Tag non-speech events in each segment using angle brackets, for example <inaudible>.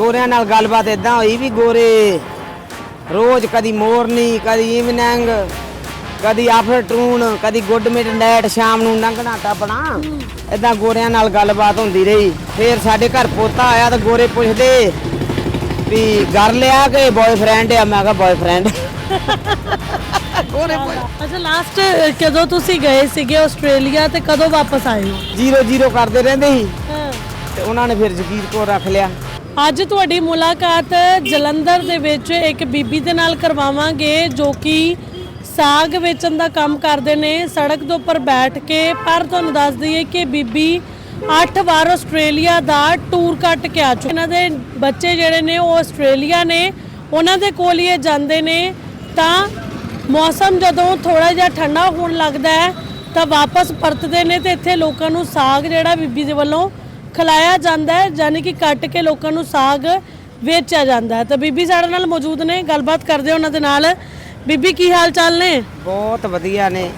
ਗੋਰਿਆਂ ਨਾਲ ਗੱਲਬਾਤ ਇਦਾਂ ਹੋਈ ਵੀ ਗੋਰੇ ਰੋਜ਼ ਕਦੀ ਮੋਰਨੀ ਕਦੀ ਇਵਨਿੰਗ ਕਦੀ ਆਫਟਰਨੂਨ ਕਦੀ ਗੁੱਡ ਮਿਡਨਾਈਟ ਸ਼ਾਮ ਨੂੰ ਲੰਘਣਾ ਟੱਪਣਾ ਇਦਾਂ ਗੋਰਿਆਂ ਨਾਲ ਗੱਲਬਾਤ ਹੁੰਦੀ ਰਹੀ। ਫਿਰ ਸਾਡੇ ਘਰ ਪੋਤਾ ਆਇਆ ਤਾਂ ਗੋਰੇ ਪੁੱਛਦੇ ਵੀ ਘਰ ਲਿਆ ਕਿ ਬॉयਫ੍ਰੈਂਡ ਆ? ਮੈਂ ਕਿਹਾ ਬॉयਫ੍ਰੈਂਡ <laughs> ਗੋਰੇ ਪੁੱਛ ਅੱਛਾ ਲਾਸਟ ਕਦੋਂ ਤੁਸੀਂ ਗਏ ਸੀਗੇ ਆਸਟ੍ਰੇਲੀਆ ਤੇ ਕਦੋਂ ਵਾਪਸ ਆਏ ਹੋ? ਜੀਰੋ ਜੀਰੋ ਕਰਦੇ ਰਹਿੰਦੇ ਸੀ। ਤੇ ਉਹਨਾਂ ਨੇ ਫਿਰ ਜ਼ਕੀਰ ਕੋ ਰੱਖ ਲਿਆ। ਅੱਜ ਤੁਹਾਡੀ ਮੁਲਾਕਾਤ ਜਲੰਧਰ ਦੇ ਵਿੱਚ ਇੱਕ ਬੀਬੀ ਦੇ ਨਾਲ ਕਰਵਾਵਾਂਗੇ, ਜੋ ਕਿ ਸਾਗ ਵੇਚਣ ਦਾ ਕੰਮ ਕਰਦੇ ਨੇ। ਸੜਕ ਦੇ ਉੱਪਰ ਬੈਠ ਕੇ, ਪਰ ਤੁਹਾਨੂੰ ਦੱਸ ਦਈਏ ਕਿ ਬੀਬੀ 8 ਵਾਰ ਆਸਟ੍ਰੇਲੀਆ ਦਾ ਟੂਰ ਕੱਟ ਕੇ ਆ ਚੁੱਕੇ ਇਹਨਾਂ ਦੇ ਬੱਚੇ ਜਿਹੜੇ ਨੇ, ਉਹ ਆਸਟ੍ਰੇਲੀਆ ਨੇ। ਉਹਨਾਂ ਦੇ ਕੋਲ ਹੀ ਜਾਂਦੇ ਨੇ। ਤਾਂ ਮੌਸਮ ਜਦੋਂ ਥੋੜਾ ਜਿਹਾ ਠੰਡਾ ਹੋਣ ਲੱਗਦਾ ਹੈ, ਤਾਂ ਵਾਪਸ ਪਰਤਦੇ ਨੇ ਤੇ ਇੱਥੇ ਲੋਕਾਂ ਨੂੰ ਸਾਗ ਜਿਹੜਾ ਬੀਬੀ ਦੇ ਵੱਲੋਂ ਖਿਲਾਇਆ ਜਾਂਦਾ ਹੈ ਯਾਨੀ ਕਿ ਕੱਟ ਕੇ ਲੋਕਾਂ ਨੂੰ ਸਾਗ ਵੇਚਿਆ ਜਾਂਦਾ ਹੈ। ਤਾਂ ਬੀਬੀ ਸਾਡੇ ਨਾਲ ਮੌਜੂਦ ਨੇ ਗੱਲਬਾਤ ਕਰਦੇ ਹਾਂ ਉਹਨਾਂ ਦੇ ਨਾਲ। ਬੀਬੀ ਕੀ ਹਾਲ ਚਾਲ ਨੇ? ਬਹੁਤ ਵਧੀਆ ਨੇ।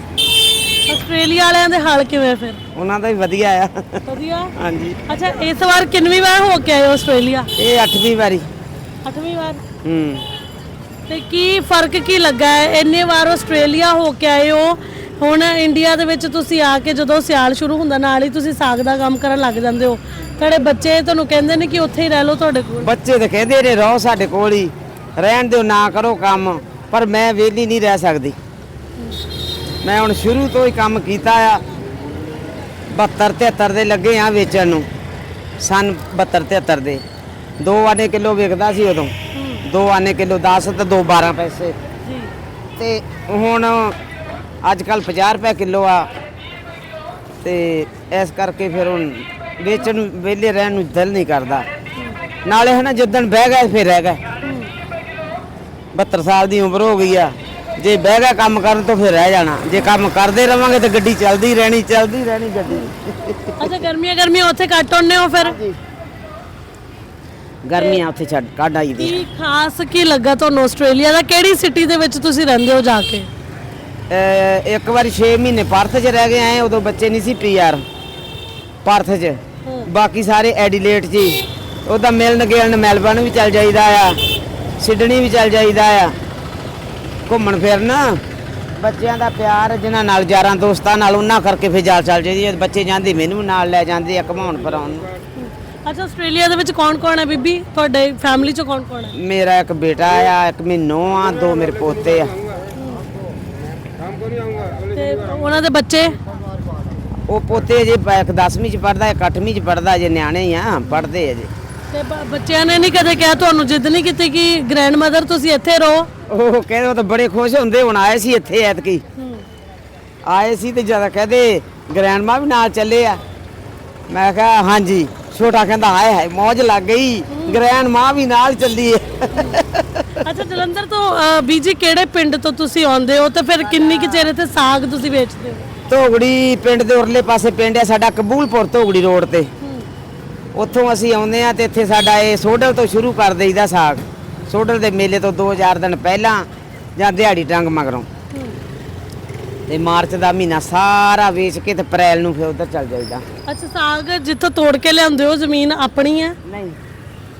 ਆਸਟ੍ਰੇਲੀਆ ਵਾਲਿਆਂ ਦੇ ਹਾਲ ਕਿਵੇਂ ਫਿਰ? ਉਹਨਾਂ ਦਾ ਵੀ ਵਧੀਆ ਆ। ਵਧੀਆ? ਹਾਂਜੀ। ਅੱਛਾ ਇਸ ਵਾਰ ਕਿੰਨਵੀਂ ਵਾਰ ਹੋ ਕੇ ਆਏ ਹੋ ਆਸਟ੍ਰੇਲੀਆ? ਇਹ 8ਵੀਂ ਵਾਰੀ। 8ਵੀਂ ਵਾਰ? ਹੂੰ। ਤੇ ਕੀ ਫ਼ਰਕ ਕੀ ਲੱਗਾ ਹੈ? ਇੰਨੇ ਵਾਰ ਆਸਟ੍ਰੇਲੀਆ ਹੋ ਕੇ ਆਏ ਹੋ ਹੁਣ ਇੰਡੀਆ ਦੇ ਵਿੱਚ ਤੁਸੀਂ ਆ ਕੇ ਜਦੋਂ ਸਿਆਲ ਸ਼ੁਰੂ ਹੁੰਦਾ ਨਾਲ ਹੀ ਤੁਸੀਂ ਸਾਗ ਦਾ ਕੰਮ ਕਰਨ ਲੱਗ ਜਾਂਦੇ ਹੋ। ਤੁਹਾਡੇ ਬੱਚੇ ਤੁਹਾਨੂੰ ਕਹਿੰਦੇ ਨੇ ਕਿ ਉੱਥੇ ਹੀ ਰਹਿ ਲਓ ਤੁਹਾਡੇ ਕੋਲ। ਬੱਚੇ ਤਾਂ ਕਹਿੰਦੇ ਨੇ ਰਹੋ ਸਾਡੇ ਕੋਲ ਹੀ। ਰਹਿਣ ਦਿਓ ਨਾ ਕਰੋ ਕੰਮ। ਪਰ ਮੈਂ ਵਿਹਲੀ ਨਹੀਂ ਰਹਿ ਸਕਦੀ। ਮੈਂ ਹੁਣ ਸ਼ੁਰੂ ਤੋਂ ਹੀ ਕੰਮ ਕੀਤਾ ਆ। 72 73 ਦੇ ਲੱਗੇ ਆ ਵੇਚਣ ਨੂੰ। ਸਨ 72 73 ਦੇ। ਦੋ ਆਨੇ ਕਿਲੋ ਵਿਕਦਾ ਸੀ ਉਦੋਂ। ਦੋ ਆਨੇ ਕਿਲੋ 10 ਤੇ ਦੋ 12 ਪੈਸੇ। ਜੀ। ਤੇ ਹੁਣ ਅੱਜ ਕੱਲ 50 ਰੁਪਏ ਕਿਲੋ ਆ। ਤੇ ਇਸ ਕਰਕੇ ਫਿਰ ਹੁਣ ਵੇਚਣ ਨੂੰ ਵਿਹਲੇ ਰਹਿਣ ਨੂੰ ਦਿਲ ਨਹੀਂ ਕਰਦਾ। ਨਾਲੇ ਹੈ ਨਾ ਜਿੱਦਣ ਬਹਿ ਗਏ ਫਿਰ ਰਹਿ ਗਏ। 72 ਸਾਲ ਦੀ ਉਮਰ ਹੋ ਗਈ ਆ। ਜੇ ਬਹਿ ਗਿਆ ਕੰਮ ਕਰਨ ਤੋਂ ਫਿਰ ਰਹਿ ਜਾਣਾ। ਜੇ ਕੰਮ ਕਰਦੇ ਰਵਾਂਗੇ ਤਾਂ ਗੱਡੀ ਚੱਲਦੀ ਰਹਿਣੀ ਚੱਲਦੀ ਰਹਿਣੀ ਗੱਡੀ। ਅੱਛਾ ਗਰਮੀਆਂ ਗਰਮੀਆਂ ਉੱਥੇ ਕੱਟ ਆਉਂਦੇ ਹੋ ਫਿਰ? ਗਰਮੀਆਂ ਉੱਥੇ ਛੱਡ ਕੱਢ ਆਈ ਦੀ ਕੀ ਖਾਸ ਕੀ ਲੱਗਾ ਤੁਹਾਨੂੰ ਆਸਟ੍ਰੇਲੀਆ ਦਾ? ਕਿਹੜੀ ਸਿਟੀ ਦੇ ਵਿੱਚ ਤੁਸੀਂ ਰਹਿੰਦੇ ਹੋ ਜਾ ਕੇ? ਇੱਕ ਵਾਰੀ 6 ਮਹੀਨੇ ਪਰਥ 'ਚ ਰਹਿ ਗਏ ਆਏ ਉਦੋਂ ਬੱਚੇ ਨਹੀਂ ਸੀ ਪੀਆਰ ਪਰਥ 'ਚ। ਬਾਕੀ ਸਾਰੇ ਐਡੀਲੇਟ ਹੀ ਉਹਦਾ ਮਿਲਣ ਗਿਲਣ ਮੈਲਬਰਨ ਵੀ ਚੱਲ ਜਾਈਦਾ ਆ ਸਿਡਨੀ ਵੀ ਚੱਲ ਜਾਈਦਾ ਆ ਘੁੰਮਣ ਫਿਰਨ। ਬੱਚਿਆਂ ਦਾ ਪਿਆਰ ਜਿਨ੍ਹਾਂ ਨਾਲ ਯਾਰਾਂ ਦੋਸਤਾਂ ਨਾਲ ਉਹਨਾਂ ਕਰਕੇ ਫਿਰ ਜਾ ਚੱਲ ਜਾਈਦੀ। ਬੱਚੇ ਜਾਂਦੇ ਮੈਨੂੰ ਨਾਲ ਲੈ ਜਾਂਦੇ ਆ ਘੁਮਾਉਣ ਫਿਰਾਉਣ ਨੂੰ। ਅੱਛਾ ਆਸਟ੍ਰੇਲੀਆ ਦੇ ਵਿੱਚ ਕੌਣ ਕੌਣ ਹੈ ਬੀਬੀ? ਤੁਹਾਡੇ ਫੈਮਿਲੀ ਚ ਕੌਣ ਕੌਣ ਹੈ? ਮੇਰਾ ਇੱਕ ਬੇਟਾ ਆ ਇੱਕ ਮੈਨੂੰ ਆ ਦੋ ਮੇਰੇ ਪੋਤੇ ਆ। ਤੇ ਉਹਨਾਂ ਦੇ ਬੱਚੇ? ਉਹ ਪੋਤੇ ਜੇ ਇੱਕ 10ਵੀਂ ਚ ਪੜਦਾ ਇੱਕ 8ਵੀਂ ਚ ਪੜਦਾ ਜੇ ਨਿਆਣੇ ਹੀ ਆ ਪੜਦੇ ਆ ਜੇ ਤੇ ਬ- ਬੱਚਿਆਂ ਨੇ ਨਹੀਂ ਕਦੇ ਕਿਹਾ ਤੁਹਾਨੂੰ ਜਿੱਦ ਨਹੀਂ ਕੀਤੀ ਕਿ ਗ੍ਰੈਂਡ ਮਦਰ ਤੁਸੀਂ ਇੱਥੇ ਰਹੋ? ਉਹ ਕਹਿੰਦੇ ਉਹ ਤਾਂ ਬੜੇ ਖੁਸ਼ ਹੁੰਦੇ ਹੁਣ ਆਏ ਸੀ ਇੱਥੇ ਐਤਕੀ। ਆਏ ਸੀ ਤੇ ਜ਼ਿਆਦਾ ਕਹਦੇ ਗ੍ਰੈਂਡਮਾ ਵੀ ਨਾਲ ਚੱਲੇ ਆ। ਮੈਂ ਕਿਹਾ ਹਾਂਜੀ। ਛੋਟਾ ਕਹਿੰਦਾ ਹਾਏ ਹਾਏ ਮੌਜ ਲੱਗ ਗਈ। ਗ੍ਰੈਂਡਮਾ ਵੀ ਨਾਲ ਚੱਲੀ ਏ। ਅੱਛਾ ਜਲੰਧਰ ਤੋਂ ਬੀਜੀ ਕਿਹੜੇ ਪਿੰਡ ਤੋਂ ਤੁਸੀਂ ਆਉਂਦੇ ਹੋ? ਤੇ ਫਿਰ ਕਿੰਨੀ ਕੁ ਚਿਰ ਇੱਥੇ ਸਾਗ ਤੁਸੀਂ ਵੇਚਦੇ ਹੋ? ਧੋਗੜੀ ਪਿੰਡ ਦੇ ਉਰਲੇ ਪਾਸੇ ਪਿੰਡ ਆ ਸਾਡਾ ਕਬੂਲਪੁਰ ਧੋਗੜੀ ਰੋਡ ਤੇ। ਉੱਥੋਂ ਅਸੀਂ ਆਉਂਦੇ ਆ ਤੇ ਇੱਥੇ ਸਾਡਾ ਇਹ ਸੋਡਲ ਤੋਂ ਸ਼ੁਰੂ ਕਰ ਦੇਈਦਾ ਸਾਗ। ਸੋਡਲ ਦੇ ਮੇਲੇ ਤੋਂ 2000 ਦਿਨ ਪਹਿਲਾਂ ਜਾਂ ਦਿਹਾੜੀ ਟੰਗ ਮਗਰੋਂ। ਤੇ ਮਾਰਚ ਦਾ ਮਹੀਨਾ ਸਾਰਾ ਵੇਚ ਕੇ ਤੇ ਅਪ੍ਰੈਲ ਨੂੰ ਫਿਰ ਉਧਰ ਚੱਲ ਜਾਈਦਾ। ਅੱਛਾ ਸਾਗ ਜਿੱਥੋਂ ਤੋੜ ਕੇ ਲਿਆਉਂਦੇ ਹੋ ਜ਼ਮੀਨ ਆਪਣੀ ਹੈ? ਨਹੀਂ।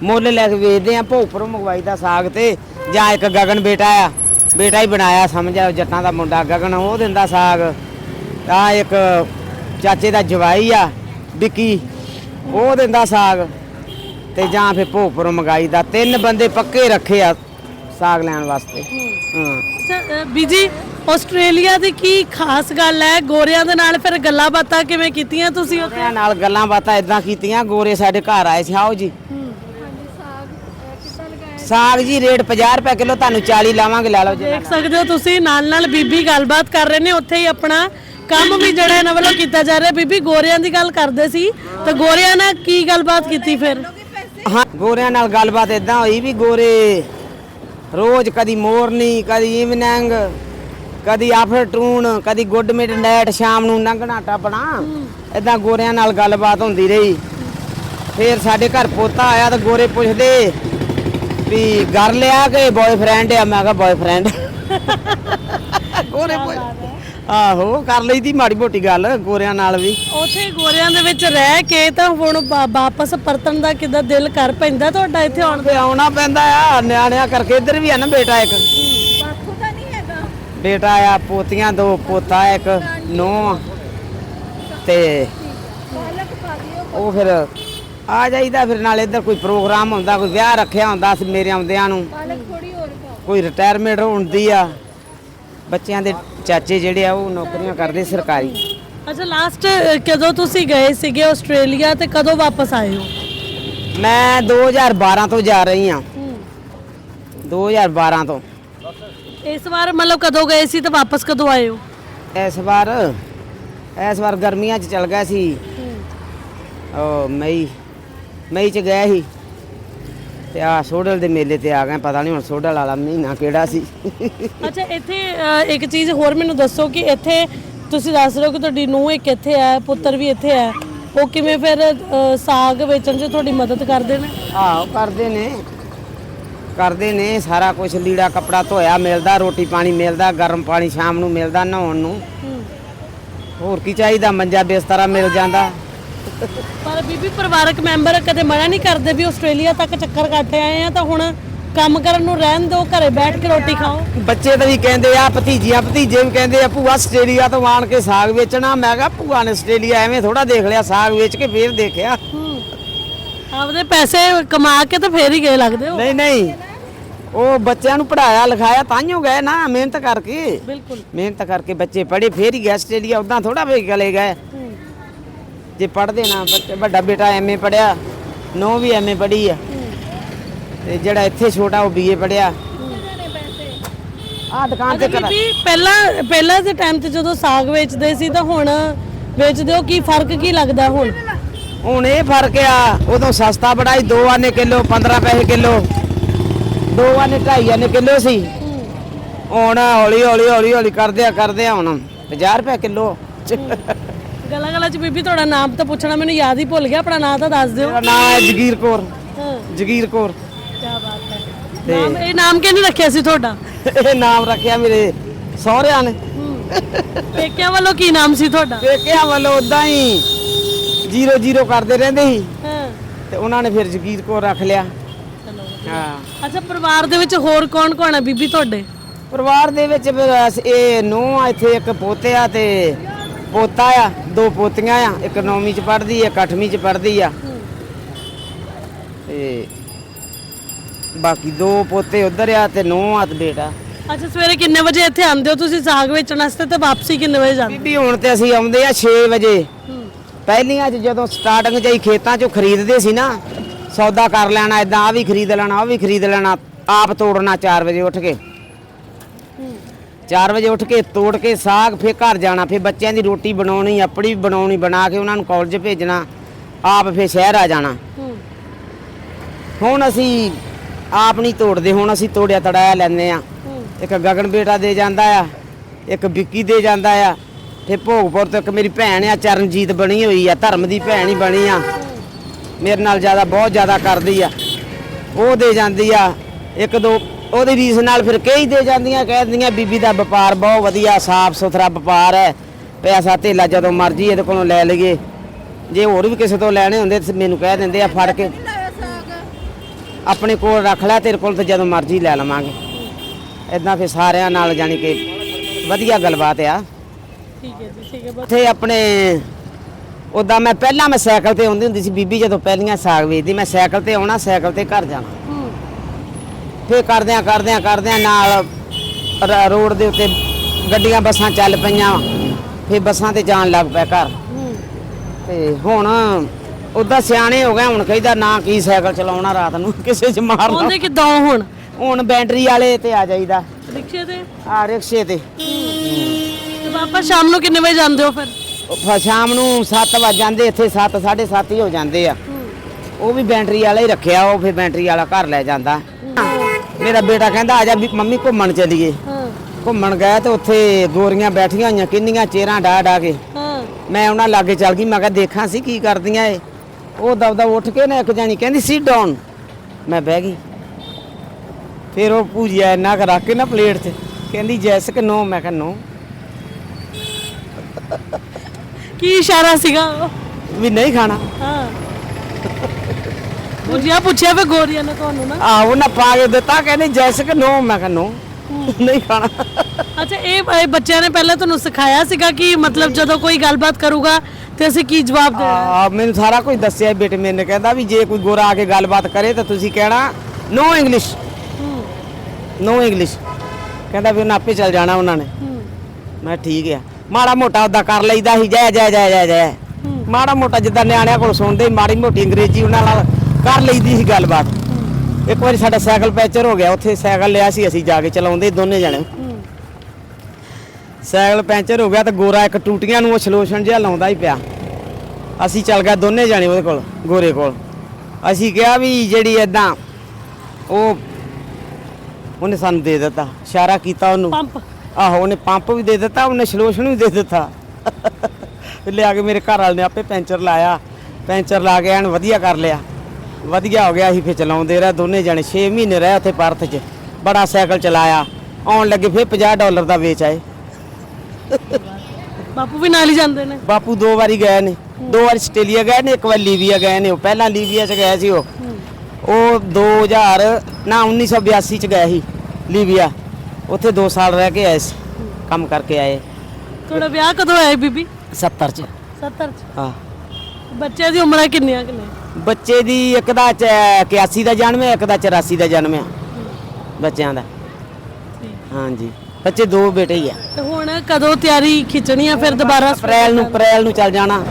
ਮੁੱਲ ਲੈ ਕੇ ਵੇਚਦੇ ਆ ਭੋਪਰੋਂ ਮੰਗਵਾਈਦਾ ਸਾਗ ਤੇ ਜਾਂ ਇੱਕ ਗਗਨ ਬੇਟਾ ਆ ਬੇਟਾ ਹੀ ਬਣਾਇਆ ਸਮਝਿਆ ਜੱਟਾਂ ਦਾ ਮੁੰਡਾ ਗਗਨ ਉਹ ਦਿੰਦਾ ਸਾਗ। ਆ ਇੱਕ ਚਾਚੇ ਦਾ ਜਵਾਈ ਆ ਵਿੱਕੀ ਉਹ ਦਿੰਦਾ ਸਾਗ। ਤੇ ਜਾਂ ਫਿਰ ਭੋਪਰੋਂ ਮੰਗਾਈਦਾ ਤਿੰਨ ਬੰਦੇ ਪੱਕੇ ਰੱਖੇ ਆ ਸਾਗ ਲੈਣ ਵਾਸਤੇ। ਹਾਂ। ਅੱਛਾ ਬੀਜੀ ਆਸਟ੍ਰੇਲੀਆ ਦੀ ਕੀ ਖਾਸ ਗੱਲ ਹੈ? ਗੋਰਿਆਂ ਦੇ ਨਾਲ ਫਿਰ ਗੱਲਾਂ ਬਾਤਾਂ ਕਿਵੇਂ ਕੀਤੀਆਂ ਤੁਸੀਂ ਉੱਥੇ? ਨਾਲ ਗੱਲਾਂ ਬਾਤਾਂ ਇਦਾਂ ਕੀਤੀਆਂ ਗੋਰੇ ਸਾਡੇ ਘਰ ਆਏ ਸੀ। ਆਓ ਜੀ। ਸਾਗ ਜੀ ਰੇਟ 50 ਰੁਪਏ ਕਿਲੋ ਤੁਹਾਨੂੰ 40 ਲਾਵਾਂਗੇ ਲੈ ਲਓ ਜੀ। ਦੇਖ ਸਕਦੇ ਹੋ ਤੁਸੀਂ ਨਾਲ ਨਾਲ ਬੀਬੀ ਗੱਲਬਾਤ ਕਰ ਰਹੇ ਨੇ। ਉੱਥੇ ਹੀ ਆਪਣਾ ਕੰਮ ਵੀ ਜਿਹੜਾ ਇਹਨਾਂ ਵੱਲੋਂ ਕੀਤਾ ਜਾ ਰਿਹਾ। ਬੀਬੀ ਗੋਰਿਆਂ ਦੀ ਗੱਲ ਕਰਦੇ ਸੀ ਤੇ ਗੋਰਿਆਂ ਨਾਲ ਕੀ ਗੱਲਬਾਤ ਕੀਤੀ ਫਿਰ? ਹਾਂ ਗੋਰਿਆਂ ਨਾਲ ਗੱਲਬਾਤ ਇਦਾਂ ਹੋਈ ਵੀ ਗੋਰੇ ਰੋਜ਼ ਕਦੀ ਮੋਰਨੀ ਕਦੀ ਇਵਨਿੰਗ ਕਦੀ ਆਫਟਰਨੂਨ ਕਦੀ ਗੁੱਡ ਮਿਡਨਾਈਟ ਸ਼ਾਮ ਨੂੰ ਲੰਘਣਾ ਟੱਪਣਾ। ਇਦਾਂ ਗੋਰਿਆਂ ਨਾਲ ਗੱਲਬਾਤ ਹੁੰਦੀ ਰਹੀ। ਫਿਰ ਸਾਡੇ ਘਰ ਪੋਤਾ ਆਇਆ ਤਾਂ ਗੋਰੇ ਪੁੱਛਦੇ ਵੀ ਘਰ ਲਿਆ ਕਿ ਬॉयਫ੍ਰੈਂਡ ਆ? ਮੈਂ ਕਿਹਾ ਬॉयਫ੍ਰੈਂਡ ਗੋਰੇ ਪੁੱਛ ਆਹੋ ਕਰ ਲਈ ਦੀ ਮਾੜੀ ਮੋਟੀ ਗੱਲ ਗੋਰਿਆਂ ਨਾਲ ਵੀ। ਉਥੇ ਗੋਰਿਆਂ ਦੇ ਵਿੱਚ ਰਹਿ ਕੇ ਤਾਂ ਹੁਣ ਵਾਪਸ ਪਰਤਣ ਦਾ ਕਿਦਾਂ ਦਿਲ ਕਰ ਪੈਂਦਾ ਤੁਹਾਡਾ ਇੱਥੇ ਆਉਣ ਤੇ ਆਉਣਾ ਪੈਂਦਾ ਆ ਨਿਆਣਿਆਂ ਕਰਕੇ ਇੱਧਰ ਵੀ ਆ ਨਾ ਬੇਟਾ ਇੱਕ। ਬੇਟਾ ਆ ਪੋਤੀਆਂ ਦੋ ਪੋਤਾ ਇੱਕ ਨੂੰਹ। ਤੇ ਉਹ ਫਿਰ ਆ ਜਾਈਦਾ ਫਿਰ ਨਾਲ ਇੱਧਰ ਕੋਈ ਪ੍ਰੋਗਰਾਮ ਹੁੰਦਾ ਕੋਈ ਵਿਆਹ ਰੱਖਿਆ ਹੁੰਦਾ ਸੀ ਮੇਰੇ ਆਉਂਦਿਆਂ ਨੂੰ। ਕੋਈ ਰਿਟਾਇਰਮੈਂਟ ਹੁੰਦੀ ਆ। ਬੱਚਿਆਂ ਦੇ ਚਾਚੇ ਜਿਹੜੇ ਆ ਉਹ ਨੌਕਰੀਆਂ ਕਰਦੇ ਸਰਕਾਰੀ। ਅੱਛਾ ਲਾਸਟ ਕਦੋਂ ਤੁਸੀਂ ਗਏ ਸੀਗੇ ਆਸਟ੍ਰੇਲੀਆ ਤੇ ਕਦੋਂ ਵਾਪਸ ਆਏ ਹੋ? ਮੈਂ 2012 ਤੋਂ ਜਾ ਰਹੀ ਆ 2012 ਤੋਂ। ਇਸ ਵਾਰ ਮਤਲਬ ਕਦੋਂ ਗਏ ਸੀ ਤੇ ਵਾਪਸ ਕਦੋਂ ਆਏ ਹੋ? ਇਸ ਵਾਰ ਇਸ ਵਾਰ ਗਰਮੀਆਂ 'ਚ ਚਲ ਗਿਆ ਸੀ। ਉਹ ਮਈ ਮਈ 'ਚ ਗਿਆ ਸੀ। ਤੇ ਆ ਸੋਡਲ ਦੇ ਮੇਲੇ ਤੇ ਆ ਗਏ ਪਤਾ ਨਹੀਂ ਹੁਣ ਸੋਡਲ ਵਾਲਾ ਮਹੀਨਾ ਕਿਹੜਾ ਸੀ। ਅੱਛਾ ਇੱਥੇ ਅ, ਇੱਕ ਚੀਜ਼ ਹੋਰ ਮੈਨੂੰ ਦੱਸੋ ਕਿ ਇੱਥੇ ਤੁਸੀਂ ਦੱਸ ਰਹੇ ਹੋ ਕਿ ਤੁਹਾਡੀ ਨੂੰਹ ਇੱਕ ਇੱਥੇ ਹੈ ਪੁੱਤਰ ਵੀ ਇੱਥੇ ਹੈ। ਉਹ ਕਿਵੇਂ ਫਿਰ ਅ, ਸਾਗ ਵੇਚਣ 'ਚ ਤੁਹਾਡੀ ਮਦਦ ਕਰਦੇ ਨੇ? ਆਹੋ ਕਰਦੇ ਨੇ। ਕਰਦੇ ਨੇ ਸਾਰਾ ਕੁਝ ਲੀੜਾ ਕਪੜਾ ਧੋਇਆ ਮਿਲਦਾ ਰੋਟੀ ਪਾਣੀ ਮਿਲਦਾ ਗਰਮ ਪਾਣੀ ਸ਼ਾਮ ਨੂੰ ਮਿਲਦਾ ਨਹਾਉਣ ਨੂੰ। ਹੋਰ ਕੀ ਚਾਹੀਦਾ? ਮੰਜਾ ਬਿਸਤਰਾ ਮਿਲ ਜਾਂਦਾ। ਪਰ ਬੀਬੀ ਪਰਿਵਾਰਕ ਮੈਂਬਰ ਕਦੇ ਮਨਾ ਨਹੀਂ ਕਰਦੇ ਵੀ ਆਸਟ੍ਰੇਲੀਆ ਤੱਕ ਚੱਕਰ ਕੱਟ ਆਏ ਆ ਤਾਂ ਹੁਣ ਕੰਮ ਕਰਨ ਨੂੰ ਰਹਿਣ ਦਿਓ ਘਰੇ ਬੈਠ ਕੇ ਰੋਟੀ ਖਾਓ। ਬੱਚੇ ਤਾਂ ਵੀ ਕਹਿੰਦੇ ਆ ਭਤੀਜੀਆਂ ਭਤੀਜੇ ਵੀ ਕਹਿੰਦੇ ਆ ਭੂਆ ਆਸਟ੍ਰੇਲੀਆ ਤੋਂ ਆਣ ਕੇ ਸਾਗ ਵੇਚਣਾ। ਮੈਂ ਕਿਹਾ ਭੂਆ ਨੇ ਆਸਟ੍ਰੇਲੀਆ ਐਵੇਂ ਥੋੜਾ ਦੇਖ ਲਿਆ ਸਾਗ ਵੇਚ ਕੇ ਫੇਰ ਦੇਖਿਆ। ਆਪਦੇ ਪੈਸੇ ਕਮਾ ਕੇ ਤਾਂ ਫੇਰ ਹੀ ਗਏ ਲੱਗਦੇ ਹੋ? ਨਹੀਂ ਨਹੀਂ। ਉਹ ਬੱਚਿਆਂ ਨੂੰ ਪੜਾਇਆ ਲਿਖਾਇਆ ਤਾਂਹੀਓ ਗਏ ਨਾ ਮਿਹਨਤ ਕਰਕੇ। ਬਿਲਕੁਲ। ਮਿਹਨਤ ਕਰਕੇ ਬੱਚੇ ਪੜ੍ਹੇ ਫੇਰ ਹੀ ਗਏ ਆਸਟ੍ਰੇਲੀਆ ਉਦਾਂ ਥੋੜਾ ਵੇ ਚਲੇ ਗਏ। ਜੇ ਪੜ੍ਹਦੇ ਨਾ ਬੱਚੇ ਵੱਡਾ ਬੇਟਾ ਐਮਏ ਪੜਿਆ ਨੋ ਵੀ ਐਮਏ ਪੜ੍ਹੀ ਆ। ਤੇ ਜਿਹੜਾ ਇੱਥੇ ਛੋਟਾ ਉਹ ਬੀਏ ਪੜਿਆ ਆ ਦੁਕਾਨ ਤੇ ਕਰਾ ਪਹਿਲਾਂ ਪਹਿਲਾਂ ਦੇ ਟਾਈਮ ਤੇ ਜਦੋਂ ਸਾਗ ਵੇਚਦੇ ਸੀ ਤਾਂ ਹੁਣ ਵੇਚਦੇ ਹੋ ਕੀ ਫ਼ਰਕ ਕੀ ਲੱਗਦਾ ਹੁਣ? ਹੁਣ ਇਹ ਫ਼ਰਕ ਆ ਉਦੋਂ ਸਸਤਾ ਬੜਾ ਸੀ 2 ਆਨੇ ਕਿਲੋ 15 ਪੈਸੇ ਕਿਲੋ। 2 ਆਨੇ 2.5 ਆਨੇ ਕਿਲੋ ਸੀ। ਹੁਣ ਹੌਲੀ ਹੌਲੀ ਹੌਲੀ ਹੌਲੀ ਕਰਦੇ ਆ ਕਰਦੇ ਆ ਹੁਣ 50 ਰੁਪਏ ਕਿਲੋ। ਗਲਾ ਗਲਾ ਚ ਬੀਬੀ ਤੁਹਾਡਾ ਨਾਮ ਤਾਂ ਪੁੱਛਣਾ ਮੈਨੂੰ ਯਾਦ ਹੀ ਭੁੱਲ ਗਿਆ ਆਪਣਾ ਨਾਮ ਤਾਂ ਦੱਸ ਦਿਓ। ਮੇਰਾ ਨਾਮ ਹੈ ਜਗੀਰ ਕੌਰ। ਜਗੀਰ ਕੌਰ। ਕੀ ਬਾਤ ਹੈ। ਨਾਮ ਇਹ ਨਾਮ ਕਿਹਨੇ ਰੱਖਿਆ ਸੀ ਤੁਹਾਡਾ? ਇਹ ਨਾਮ ਰੱਖਿਆ ਮੇਰੇ ਸਹੁਰਿਆਂ ਨੇ। ਪੇਕਿਆਂ ਵੱਲੋਂ ਕੀ ਨਾਮ ਸੀ ਤੁਹਾਡਾ? ਪੇਕਿਆਂ ਵੱਲੋਂ ਉਦਾਂ ਹੀ ਜੀਰੋ ਜੀਰੋ ਕਰਦੇ ਰਹਿੰਦੇ ਸੀ। ਹਾਂ। ਤੇ ਉਹਨਾਂ ਨੇ ਫਿਰ ਜਗੀਰ ਕੌਰ ਰੱਖ ਲਿਆ। ਚਲੋ ਹਾਂ। ਅੱਛਾ ਪਰਿਵਾਰ ਦੇ ਵਿੱਚ ਹੋਰ ਕੌਣ ਕੌਣ ਹੈ ਬੀਬੀ ਤੁਹਾਡੇ? ਪਰਿਵਾਰ ਦੇ ਵਿੱਚ ਇਹ ਨੂੰਹ ਆ ਇੱਥੇ ਇੱਕ ਪੋਤੇ ਆ ਤੇ ਪੋਤਾ ਆ ਦੋ ਪੋਤੀਆਂ ਆ ਇੱਕ ਨੌਵੀਂ ਚ ਪੜ੍ਹਦੀ ਆ ਇੱਕ ਚ ਪੜ੍ਹਦੀ ਆ। ਤੇ ਬਾਕੀ ਦੋ ਪੋਤੇ ਉਧਰ ਆ ਤੇ ਨੂੰਹ ਆ ਤੇ ਬੇਟਾ। ਅੱਛਾ ਸਵੇਰੇ ਕਿੰਨੇ ਵਜੇ ਇੱਥੇ ਆਉਂਦੇ ਹੋ ਤੁਸੀਂ? ਸਾਗ ਵੇਚਣ ਵਾਸਤੇ ਤੇ ਵਾਪਸੀ ਕਿੰਨੇ ਵਜੇ ਜਾਂਦੇ ਬੀਬੀ ਹੁਣ ਤੇ ਅਸੀਂ ਆਉਂਦੇ ਆ 6 ਵਜੇ। ਪਹਿਲੀਆਂ ਚ ਜਦੋਂ ਸਟਾਰਟਿੰਗ ਚ ਹੀ ਖੇਤਾਂ ਚੋਂ ਖਰੀਦਦੇ ਸੀ ਨਾ ਸੌਦਾ ਕਰ ਲੈਣਾ ਇਦਾਂ ਆ ਵੀ ਖਰੀਦ ਲੈਣਾ ਉਹ ਵੀ ਖਰੀਦ ਲੈਣਾ ਆਪ ਤੋੜਨਾ 4 ਵਜੇ ਉੱਠ ਕੇ। 4 ਵਜੇ ਉੱਠ ਕੇ ਤੋੜ ਕੇ ਸਾਗ ਫੇਰ ਘਰ ਜਾਣਾ ਫੇਰ ਬੱਚਿਆਂ ਦੀ ਰੋਟੀ ਬਣਾਉਣੀ ਆਪਣੀ ਬਣਾਉਣੀ ਬਣਾ ਕੇ ਉਹਨਾਂ ਨੂੰ ਕਾਲਜ ਭੇਜਣਾ ਆਪ ਫੇਰ ਸ਼ਹਿਰ ਆ ਜਾਣਾ। ਹੁਣ ਅਸੀਂ ਆਪ ਨਹੀਂ ਤੋੜਦੇ ਹੁਣ ਅਸੀਂ ਤੋੜਿਆ ਤੜਾਇਆ ਲੈਂਦੇ ਆ ਇੱਕ ਗਗਨ ਬੇਟਾ ਦੇ ਜਾਂਦਾ ਆ ਇੱਕ ਵਿੱਕੀ ਦੇ ਜਾਂਦਾ ਆ ਤੇ ਭੋਗਪੁਰ ਤੋਂ ਇੱਕ ਮੇਰੀ ਭੈਣ ਆ, ਚਰਨਜੀਤ ਬਣੀ ਹੋਈ ਆ, ਧਰਮ ਦੀ ਭੈਣ ਹੀ ਬਣੀ ਆ। ਮੇਰੇ ਨਾਲ ਜ਼ਿਆਦਾ, ਬਹੁਤ ਜ਼ਿਆਦਾ ਕਰਦੀ ਆ। ਉਹ ਦੇ ਜਾਂਦੀ ਆ, ਇੱਕ ਦੋ, ਉਹਦੀ ਰੀਸ ਨਾਲ ਫਿਰ ਕਈ ਦੇ ਜਾਂਦੀਆਂ, ਕਹਿ ਦਿੰਦੀਆਂ, ਬੀਬੀ ਦਾ ਵਪਾਰ ਬਹੁਤ ਵਧੀਆ, ਸਾਫ਼ ਸੁਥਰਾ ਵਪਾਰ ਹੈ। ਪੈਸਾ ਧੇਲਾ ਜਦੋਂ ਮਰਜ਼ੀ ਇਹਦੇ ਕੋਲੋਂ ਲੈ ਲਈਏ। ਜੇ ਹੋਰ ਵੀ ਕਿਸੇ ਤੋਂ ਲੈਣੇ ਹੁੰਦੇ ਤੇ ਮੈਨੂੰ ਕਹਿ ਦਿੰਦੇ ਆ, ਫੜ ਕੇ ਆਪਣੇ ਕੋਲ ਰੱਖ ਲੈ, ਤੇਰੇ ਕੋਲ ਤਾਂ ਜਦੋਂ ਮਰਜ਼ੀ ਲੈ ਲਵਾਂਗੇ। ਇਦਾਂ ਫਿਰ ਸਾਰਿਆਂ ਨਾਲ ਜਾਣੀ ਕਿ ਵਧੀਆ ਗੱਲਬਾਤ ਆ। ਠੀਕ ਹੈ ਜੀ ਠੀਕ ਹੈ ਬਸ ਉੱਥੇ ਆਪਣੇ ਉਦਾਂ ਮੈਂ ਪਹਿਲਾਂ ਮੈਂ ਸਾਈਕਲ ਤੇ ਆਉਂਦੀ ਹੁੰਦੀ ਸੀ ਬੀਬੀ ਜਦੋਂ ਪਹਿਲੀਆਂ ਸਾਗ ਵੇਚਦੀ ਮੈਂ ਸਾਈਕਲ ਤੇ ਆਉਣਾ ਸਾਈਕਲ ਤੇ ਘਰ ਜਾਣਾ। ਹੂੰ। ਫੇਰ ਕਰਦਿਆਂ ਕਰਦਿਆਂ ਕਰਦਿਆਂ ਨਾਲ ਰ- ਰੋਡ ਦੇ ਉੱਤੇ ਗੱਡੀਆਂ ਬੱਸਾਂ ਚੱਲ ਪਈਆਂ। ਫੇਰ ਬੱਸਾਂ ਤੇ ਜਾਣ ਲੱਗ ਪਿਆ ਘਰ। ਹੂੰ। ਤੇ ਹੁਣ ਉਦਾਂ ਸਿਆਣੇ ਹੋ ਗਏ ਹੁਣ ਕਹਿੰਦਾ ਨਾ ਕੀ ਸਾਈਕਲ ਚਲਾਉਣਾ ਰਾਤ ਨੂੰ ਕਿਸੇ 'ਚ ਮਾਰਨਾ। ਆਉਂਦੇ ਕਿੱਦਾਂ ਹੁਣ? ਹੁਣ ਬੈਟਰੀ ਵਾਲੇ ਤੇ ਆ ਜਾਈਦਾ। ਰਿਕਸ਼ੇ ਤੇ? ਆ ਰਿਕਸ਼ੇ ਤੇ। ਤੇ ਵਾਪਸ ਸ਼ਾਮ ਨੂੰ ਕਿੰਨੇ ਵਜੇ ਜਾਂਦੇ ਹੋ ਫਿਰ? ਫਿਰ ਸ਼ਾਮ ਨੂੰ 7 ਵਜ ਜਾਂਦੇ, ਇੱਥੇ 7 7:30 ਹੀ ਹੋ ਜਾਂਦੇ ਆ। ਉਹ ਵੀ ਬੈਟਰੀ ਵਾਲਾ ਹੀ ਰੱਖਿਆ, ਉਹ ਫਿਰ ਬੈਟਰੀ ਵਾਲਾ ਘਰ ਲੈ ਜਾਂਦਾ। ਮੇਰਾ ਬੇਟਾ ਕਹਿੰਦਾ, ਆ ਜਾ ਵੀ ਮੰਮੀ ਘੁੰਮਣ ਚੱਲੀਏ। ਘੁੰਮਣ ਗਏ ਤੇ ਉੱਥੇ ਗੋਰੀਆਂ ਬੈਠੀਆਂ ਹੋਈਆਂ, ਕਿੰਨੀਆਂ ਚੇਰਾਂ ਡਾ ਡਾ ਕੇ। ਮੈਂ ਉਹਨਾਂ ਲਾਗੇ ਚੱਲ ਗਈ, ਮੈਂ ਕਿਹਾ, ਦੇਖਾਂ ਸੀ ਕੀ ਕਰਦੀਆਂ ਏ ਉਹ ਦਬਦਬ ਉੱਠ ਕੇ ਨਾ ਇੱਕ ਜਾਣੀ ਕਹਿੰਦੀ ਸੀਟ ਡਾਊਨ ਮੈਂ ਬਹਿ ਗਈ। ਫਿਰ ਉਹ ਭੂਜੀਆ ਇੰਨਾ ਕੁ ਰੱਖ ਕੇ ਨਾ ਪਲੇਟ 'ਚ, ਕਹਿੰਦੀ ਜੈਸ ਨੋ ਮੈਂ ਕਿਹਾ ਨੋ ਕੀ ਇਸ਼ਾਰਾ ਸੀਗਾ? ਵੀ ਨਹੀਂ ਖਾਣਾ। ਹਾਂ। ਪੁੱਛਿਆ ਪੁੱਛਿਆ ਵੇ ਗੋਰੀਆਂ ਨੇ ਤੁਹਾਨੂੰ ਨਾ। ਆ ਉਹਨਾਂ ਪਾ ਕੇ ਦਿੱਤਾ ਕਹਿੰਦੇ ਜੈਸਿਕ ਨੋ? ਮੈਂ ਕਿਹਾ ਨੋ। ਨਹੀਂ ਖਾਣਾ। ਅੱਛਾ ਇਹ ਇਹ ਬੱਚਿਆਂ ਨੇ ਪਹਿਲਾਂ ਤੁਹਾਨੂੰ ਸਿਖਾਇਆ ਸੀਗਾ ਕਿ ਮਤਲਬ ਜਦੋਂ ਕੋਈ ਗੱਲਬਾਤ ਕਰੂਗਾ ਤੇ ਅਸੀਂ ਕੀ ਜਵਾਬ ਦੇਣਾ? ਆ ਮੈਨੂੰ ਸਾਰਾ ਕੁਝ ਦੱਸਿਆ ਬੇਟੇ ਮੇਰੇ ਨੇ ਕਹਿੰਦਾ ਵੀ ਜੇ ਕੋਈ ਗੋਰਾ ਆ ਕੇ ਗੱਲਬਾਤ ਕਰੇ ਤਾਂ ਤੁਸੀਂ ਕਹਿਣਾ ਨੋ ਇੰਗਲਿਸ਼। ਨੋ ਇੰਗਲਿਸ਼। ਕਹਿੰਦਾ ਵੀ ਉਹਨਾਂ ਆਪੇ ਚੱਲ ਜਾਣਾ ਉਹਨਾਂ ਨੇ। ਮੈਂ ਠੀਕ ਆ। ਮਾੜਾ ਮੋਟਾ ਉਹਦਾ ਕਰ ਲਈਦਾ ਸੀ, ਜੈ ਜੈ ਜੈ ਜੈ ਜੈ। ਮਾੜਾ ਮੋਟਾ ਜਿੱਦਾਂ ਨਿਆਣਿਆਂ ਕੋਲ ਸੁਣਦੇ ਮਾੜੀ ਮੋਟੀ ਅੰਗਰੇਜ਼ੀ ਉਹਨਾਂ ਨਾਲ ਕਰ ਲਈਦੀ ਸੀ ਗੱਲਬਾਤ। ਇੱਕ ਵਾਰੀ ਸਾਡਾ ਸਾਈਕਲ ਪੈਂਚਰ ਹੋ ਗਿਆ, ਉੱਥੇ ਸਾਈਕਲ ਲਿਆ ਸੀ, ਅਸੀਂ ਜਾ ਕੇ ਚਲਾਉਂਦੇ ਦੋਨੇ ਜਣੇ। ਸਾਈਕਲ ਪੈਂਚਰ ਹੋ ਗਿਆ ਤੇ ਗੋਰਾ ਇੱਕ ਟੂਟੀਆਂ ਨੂੰ ਉਹ ਸਲੋਸ਼ਨ ਜਿਹਾ ਲਾਉਂਦਾ ਹੀ ਪਿਆ। ਅਸੀਂ ਚੱਲ ਗਏ ਦੋਨੇ ਜਾਣੇ ਉਹਦੇ ਕੋਲ, ਗੋਰੇ ਕੋਲ। ਅਸੀਂ ਕਿਹਾ ਵੀ ਜਿਹੜੀ ਐਦਾਂ ਉਹ ਉਹਨੇ ਸਾਨੂੰ ਦੇ ਦਿੱਤਾ, ਇਸ਼ਾਰਾ ਕੀਤਾ ਉਹਨੂੰ। ਪੰਪ। ਆਹੋ ਉਹਨੇ ਪੰਪ ਵੀ ਦੇ ਦਿੱਤਾ ਉਹਨੇ ਸਲੋਸ਼ਨ ਵੀ ਦੇ ਦਿੱਤਾ। ਲਿਆ ਕੇ ਮੇਰੇ ਘਰ ਵਾਲੇ ਨੇ ਆਪੇ ਪੈਂਚਰ ਲਾਇਆ। ਪੈਂਚਰ ਲਾ ਕੇ ਐਨ ਵਧੀਆ ਕਰ ਲਿਆ। ਵਧੀਆ ਹੋ ਗਿਆ ਅਸੀਂ ਫਿਰ ਚਲਾਉਂਦੇ ਰਹੇ। ਦੋਨੇ ਜਣੇ 6 ਮਹੀਨੇ ਰਹੇ ਉੱਥੇ ਪਰਥ 'ਚ। ਬੜਾ ਸਾਈਕਲ ਚਲਾਇਆ। ਆਉਣ ਲੱਗੇ ਫਿਰ 50 ਡਾਲਰ ਦਾ ਵੇਚ ਆਏ। ਬਾਪੂ ਵੀ ਨਾਲ ਹੀ ਜਾਂਦੇ ਨੇ। ਬਾਪੂ ਦੋ ਵਾਰੀ ਗਏ ਨੇ। ਦੋ ਵਾਰ ਆਸਟ੍ਰੇਲੀਆ ਗਏ ਨੇ ਇੱਕ ਵਾਰ ਲੀਬੀਆ ਗਏ ਨੇ। ਉਹ ਪਹਿਲਾਂ ਲੀਬੀਆ 'ਚ ਗਏ ਸੀ ਉਹ। ਉਹ 2000 ਨਾ 1982 'ਚ ਗਏ ਸੀ ਲੀਬੀਆ। ਉੱਥੇ 2 ਸਾਲ ਰਹਿ ਕੇ ਆਏ ਸੀ ਕੰਮ ਕਰਕੇ ਆਏ। ਤੁਹਾਡਾ ਵਿਆਹ ਕਦੋਂ ਹੋਇਆ ਬੀਬੀ? 70 'ਚ। 70 ਚ? ਹਾਂ। ਬੱਚੇ ਦੀ ਉਮਰਾਂ ਕਿੰਨੀਆਂ ਕਿੰਨੇ ਬੱਚੇ ਦੀ ਇੱਕ ਦਾ ਚ- 81 ਦਾ ਜਨਮ ਹੈ ਇੱਕ ਦਾ 84 ਦਾ ਜਨਮ ਹੈ ਬੱਚਿਆਂ ਦਾ। ਹਾਂਜੀ। ਬੱਚੇ ਦੋ ਬੇਟੇ ਹੀ ਆ। ਤੇ ਹੁਣ ਕਦੋਂ ਤਿਆਰੀ ਖਿੱਚਣੀ ਆ ਫਿਰ ਦੁਬਾਰਾ ਅਪ੍ਰੈਲ ਨੂੰ ਅਪ੍ਰੈਲ ਨੂੰ ਚੱਲ ਜਾਣਾ।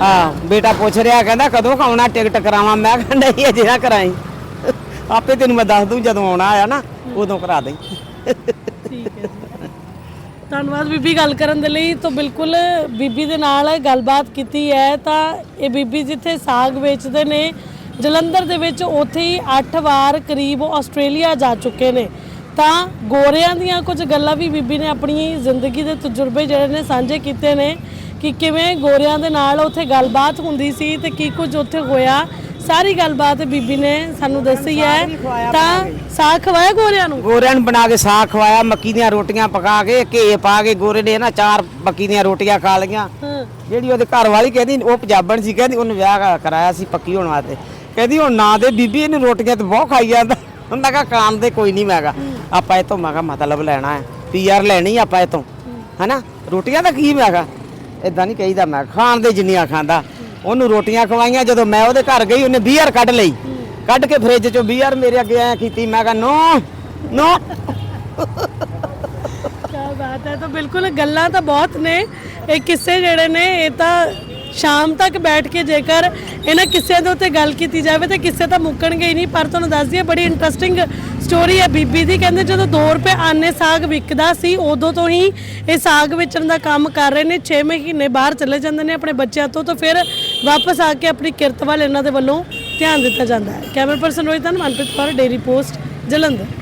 ਹਾਂ ਬੇਟਾ ਪੁੱਛ ਰਿਹਾ ਕਹਿੰਦਾ ਕਦੋਂ ਆਉਣਾ ਟਿਕਟ ਕਰਾਵਾਂ? ਮੈਂ ਕਹਿੰਦਾ ਅਜੇ ਨਾ ਕਰਾਈ। ਆਪੇ ਤੈਨੂੰ ਮੈਂ ਦੱਸ ਦੂੰ ਜਦੋਂ ਆਉਣਾ ਆਇਆ ਨਾ ਉਦੋਂ ਕਰਾ ਦੇ ਠੀਕ ਹੈ ਜੀ। ਧੰਨਵਾਦ ਬੀਬੀ, ਗੱਲ ਕਰਨ ਦੇ ਲਈ ਤਾਂ ਬਿਲਕੁਲ ਬੀਬੀ ਦੇ ਨਾਲ ਗੱਲਬਾਤ ਕੀਤੀ ਹੈ। ਤਾਂ ਇਹ ਬੀਬੀ ਜਿੱਥੇ ਸਾਗ ਵੇਚਦੇ ਨੇ, ਜਲੰਧਰ ਦੇ ਵਿੱਚ ਉੱਥੇ ਹੀ 8 ਵਾਰ ਕਰੀਬ ਆਸਟ੍ਰੇਲੀਆ ਜਾ ਚੁੱਕੇ ਨੇ। ਤਾਂ ਗੋਰਿਆਂ ਦੀਆਂ ਕੁਝ ਗੱਲਾਂ ਵੀ ਬੀਬੀ ਨੇ ਆਪਣੀ ਜ਼ਿੰਦਗੀ ਦੇ ਤਜਰਬੇ ਜਿਹੜੇ ਨੇ ਸਾਂਝੇ ਕੀਤੇ ਨੇ ਕਿ ਕਿਵੇਂ ਗੋਰਿਆਂ ਦੇ ਨਾਲ ਉੱਥੇ ਗੱਲਬਾਤ ਹੁੰਦੀ ਸੀ ਤੇ ਕੀ ਕੁਝ ਉੱਥੇ ਹੋਇਆ ਸਾਰੀ ਗੱਲਬਾਤ ਬੀਬੀ ਨੇ ਸਾਨੂੰ ਦੱਸੀ ਹੈ। ਤਾਂ ਸਾਗ ਖਵਾਇਆ ਗੋਰਿਆਂ ਨੂੰ? ਗੋਰਿਆਂ ਨੂੰ ਬਣਾ ਕੇ ਸਾਗ ਖਵਾਇਆ ਮੱਕੀ ਦੀਆਂ ਰੋਟੀਆਂ ਪਕਾ ਕੇ ਘੇ ਪਾ ਕੇ ਗੋਰੇ ਨੇ ਨਾ ਚਾਰ ਮੱਕੀ ਦੀਆਂ ਰੋਟੀਆਂ ਖਾ ਲਈਆਂ। ਜਿਹੜੀ ਉਹਦੇ ਘਰ ਵਾਲੀ ਕਹਿੰਦੀ ਉਹ ਪੰਜਾਬਣ ਸੀ ਕਹਿੰਦੀ ਉਹਨੇ ਵਿਆਹ ਕਰ- ਕਰਾਇਆ ਸੀ ਪੱਕੀ ਹੋਣ ਵਾਸਤੇ। ਕਹਿੰਦੀ ਹੁਣ ਨਾ ਦੇ ਬੀਬੀ ਇਹਨੂੰ ਰੋਟੀਆਂ ਤੇ ਬਹੁਤ ਖਾਈ ਜਾਂਦਾ। ਉਹਨਾਂ ਕਹਾ ਕਾਮ ਦੇ ਕੋਈ ਨਹੀਂ ਮੈਗਾ ਆਪਾਂ ਇਹ ਤੋਂ ਮੈਂ ਕਿਹਾ ਮਤਲਬ ਲੈਣਾ ਹੈ। ਪੀਆਰ ਲੈਣੀ ਆਪਾਂ ਇਹ ਤੋਂ ਹਨਾ? ਰੋਟੀਆਂ ਦਾ ਕੀ ਮੈਗਾ ਇਦਾਂ ਨਹੀਂ ਕਹੀਦਾ ਮੈਂ ਖਾਣ ਦੇ ਜਿੰਨੀਆਂ ਖਾਂਦਾ। ਉਹਨੂੰ ਰੋਟੀਆਂ ਖਵਾਈਆਂ, ਜਦੋਂ ਮੈਂ ਉਹਦੇ ਘਰ ਗਈ, ਉਹਨੇ ਬੀਅਰ ਕੱਢ ਲਈ ਕੱਢ ਕੇ ਫ੍ਰਿਜ ਚੋਂ ਬੀਅਰ ਮੇਰੇ ਅੱਗੇ ਐ ਕੀਤੀ, ਮੈਂ ਕਿਹਾ, ਨੋ ਨੋ। ਕਿਆ ਬਾਤ ਹੈ, ਤਾਂ ਬਿਲਕੁਲ ਗੱਲਾਂ ਤਾਂ ਬਹੁਤ ਨੇ। ਇਹ ਕਿੱਸੇ ਜਿਹੜੇ ਨੇ, ਇਹ ਤਾਂ ਸ਼ਾਮ ਤੱਕ ਬੈਠ ਕੇ ਜੇਕਰ ਇਹਨਾਂ ਕਿਸੇ ਦੇ ਉੱਤੇ ਗੱਲ ਕੀਤੀ ਜਾਵੇ ਤਾਂ ਕਿੱਸੇ ਤਾਂ ਮੁੱਕਣਗੇ ਹੀ ਨਹੀਂ, ਪਰ ਤੁਹਾਨੂੰ ਦੱਸ ਦਈਏ, ਬੜੀ ਇੰਟਰਸਟਿੰਗ ਸਟੋਰੀ ਹੈ ਬੀਬੀ ਦੀ। ਕਹਿੰਦੇ ਜਦੋਂ 2 ਰੁਪਏ ਆਨੇ ਸਾਗ ਵਿਕਦਾ ਸੀ, ਉਦੋਂ ਤੋਂ ਹੀ ਇਹ ਸਾਗ ਵੇਚਣ ਦਾ ਕੰਮ ਕਰ ਰਹੇ ਨੇ। 6 ਮਹੀਨੇ ਬਾਹਰ ਚਲੇ ਜਾਂਦੇ ਨੇ ਆਪਣੇ ਬੱਚਿਆਂ ਤੋਂ, ਤਾਂ ਫਿਰ ਵਾਪਸ ਆ ਕੇ ਆਪਣੀ ਕਿਰਤ ਵੱਲ ਇਹਨਾਂ ਦੇ ਵੱਲੋਂ ਧਿਆਨ ਦਿੱਤਾ ਜਾਂਦਾ ਹੈ। Camera person Rohit Manpreet Kaur, daily post, Jalandhar.